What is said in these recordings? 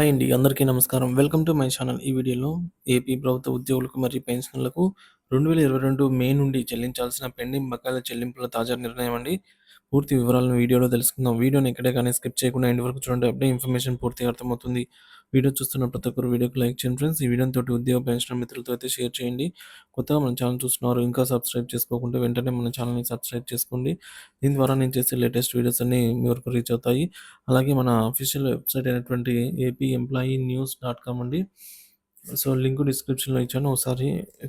Hi అండి. అందరికీ నమస్కారం. Welcome to my channel. ఈ వీడియోలో ఏపీ ప్రభుత్వ ఉద్యోగులకు మరియు రెండు వేల ఇరవై రెండు మే నుండి చెల్లించాల్సిన పెండింగ్ బకాయిల చెల్లింపుల తాజా నిర్ణయం అండి. పూర్తి వివరాలను వీడియోలో తెలుసుకుందాం. వీడియోని ఎక్కడే కానీ స్కిప్ చేయకుండా ఎండ్ వరకు చూడండి. అప్పుడే ఇన్ఫర్మేషన్ పూర్తిగా అర్థమవుతుంది. వీడియో చూస్తున్న ప్రతి ఒక్కరు వీడియోకి లైక్ చేయండి ఫ్రెండ్స్. ఈ వీడియోని తోటి ఉద్యోగ పెన్షన్ మిత్రులతో అయితే షేర్ చేయండి. కొత్తగా మన ఛానల్ చూస్తున్నారు ఇంకా సబ్స్క్రైబ్ చేసుకోకుండా వెంటనే మన ఛానల్‌ని సబ్స్క్రైబ్ చేసుకోండి. దీని ద్వారా నేను చేసే లేటెస్ట్ వీడియోస్ అన్ని మీ వరకు రీచ్ అవుతాయి. అలాగే మన అఫీషియల్ వెబ్‌సైట్ అయినటువంటి AP employee news dot com అండి. సో, లింక్ డిస్క్రిప్షన్‌లో ఇచ్చాను. ఒకసారి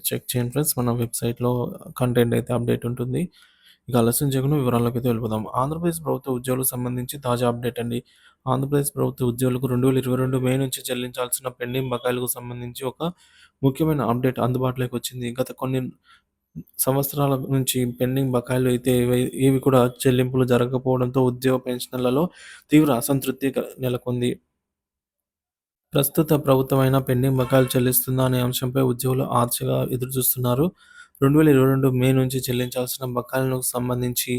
చెక్ చేయండి ఫ్రెండ్స్. మన వెబ్‌సైట్‌లో కంటెంట్ అయితే అప్డేట్ ఉంటుంది. ఇక ఆలస్యం చేయకుండా వివరాల్లోకి అయితే వెళ్ళిపోదాం. ఆంధ్రప్రదేశ్ ప్రభుత్వ ఉద్యోగులకు సంబంధించి తాజా అప్డేట్ అండి. ఆంధ్రప్రదేశ్ ప్రభుత్వ ఉద్యోగులకు 2022 మే నుంచి చెల్లించాల్సిన పెండింగ్ బకాయిలకు సంబంధించి ఒక ముఖ్యమైన అప్డేట్ అందుబాటులోకి వచ్చింది. గత కొన్ని సంవత్సరాల నుంచి పెండింగ్ బకాయిలు అయితే ఇవి కూడా చెల్లింపులు జరగకపోవడంతో ఉద్యోగ పెన్షన్లలో తీవ్ర అసంతృప్తి నెలకొంది. ప్రస్తుత ప్రభుత్వమైన పెండింగ్ బకాయిలు చెల్లిస్తుందా అనే అంశంపై ఉద్యోగులు ఆశగా ఎదురుచూస్తున్నారు. 2022 మే నుంచి చెల్లించాల్సిన బకాయిలకు సంబంధించి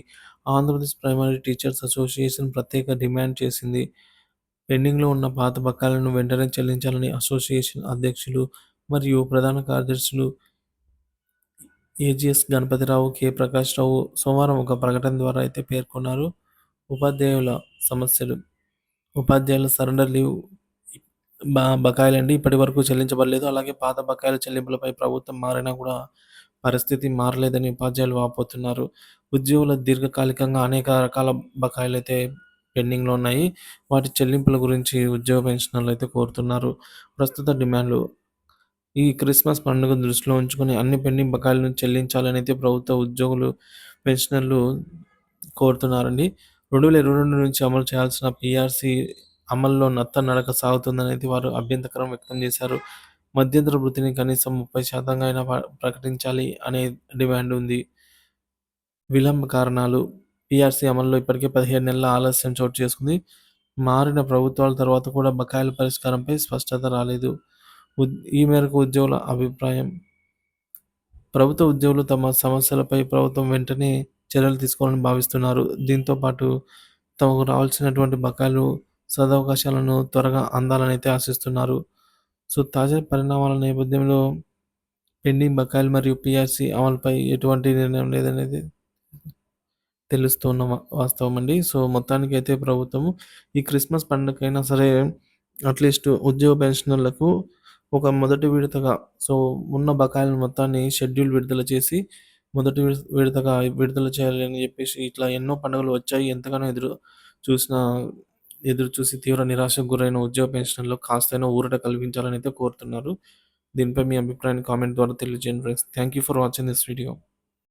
ఆంధ్రప్రదేశ్ ప్రైమరీ టీచర్స్ అసోసియేషన్ ప్రత్యేక డిమాండ్ చేసింది. పెండింగ్‌లో ఉన్న పాత బకాయిలను వెంటనే చెల్లించాలని అసోసియేషన్ అధ్యక్షులు మరియు ప్రధాన కార్యదర్శులు ఏజిఎస్ గణపతిరావు, కె. ప్రకాశ్‌రావు సోమవారం ఒక ప్రకటన ద్వారా అయితే పేర్కొన్నారు. ఉపాధ్యాయుల సమస్యలు ఉపాధ్యాయుల సరెండర్ లీవ్ బ బకాయిలండి ఇప్పటివరకు చెల్లించబడలేదు. అలాగే పాత బకాయిల చెల్లింపులపై ప్రభుత్వం మారినా కూడా పరిస్థితి మారలేదని ఉపాధ్యాయులు వాపోతున్నారు. ఉద్యోగుల దీర్ఘకాలికంగా అనేక రకాల బకాయిలైతే పెండింగ్‌లో ఉన్నాయి. వాటి చెల్లింపుల గురించి ఉద్యోగ పెన్షన్లు అయితే కోరుతున్నారు. ప్రస్తుత డిమాండ్‌లు ఈ క్రిస్మస్ పండుగను దృష్టిలో ఉంచుకొని అన్ని పెండింగ్ బకాయిలను చెల్లించాలని అయితే ప్రభుత్వ ఉద్యోగులు, పెన్షనర్లు కోరుతున్నారండి. 2022 నుంచి అమలు చేయాల్సిన పీఆర్సీ అమలులో నత్త నడక సాగుతుందనేది వారు అభ్యంతరం వ్యక్తం చేశారు. మధ్యంతర వృత్తిని కనీసం 30% అయినా ప్రకటించాలి అనే డిమాండ్ ఉంది. విలంబ కారణాలు పీఆర్సీ అమల్లో ఇప్పటికే 15 నెలల ఆలస్యం చోటు చేసుకుంది. మారిన ప్రభుత్వాల తర్వాత కూడా బకాయిల పరిష్కారంపై స్పష్టత రాలేదు. ఈ మేరకు ఉద్యోగుల అభిప్రాయం. ప్రభుత్వ ఉద్యోగులు తమ సమస్యలపై ప్రభుత్వం వెంటనే చర్యలు తీసుకోవాలని భావిస్తున్నారు. దీంతో పాటు తమకు రావాల్సినటువంటి బకాయిలు, సదవకాశాలను త్వరగా అందాలని అయితే ఆశిస్తున్నారు. సో, తాజా పరిణామాల నేపథ్యంలో పెండింగ్ బకాయిలు మరియు పిఆర్సీ అమలుపై ఎటువంటి నిర్ణయం లేదనేది తెలుస్తున్న వాస్తవం అండి. సో, మొత్తానికి అయితే ప్రభుత్వం ఈ క్రిస్మస్ పండుగకైనా సరే అట్‌లీస్ట్ ఉద్యోగ పెన్షనర్లకు ఒక మొదటి విడతగా సో, ఉన్న బకాయిల మొత్తాన్ని షెడ్యూల్ విడుదల చేసి మొదటి విడతగా విడుదల చేయాలి అని చెప్పేసి ఇట్లా ఎన్నో పండుగలు వచ్చాయి. ఎంతగానో ఎదురు చూసిన ఎదురు చూసి తీవ్ర నిరాశకు గురైన ఉద్యోగ పెన్షన్లో కాస్తైనా ఊరట కల్పించాలని అయితే కోరుతున్నారు. దీనిపై మీ అభిప్రాయాన్ని కామెంట్ ద్వారా తెలియజేయండి friends. Thank you for watching this video.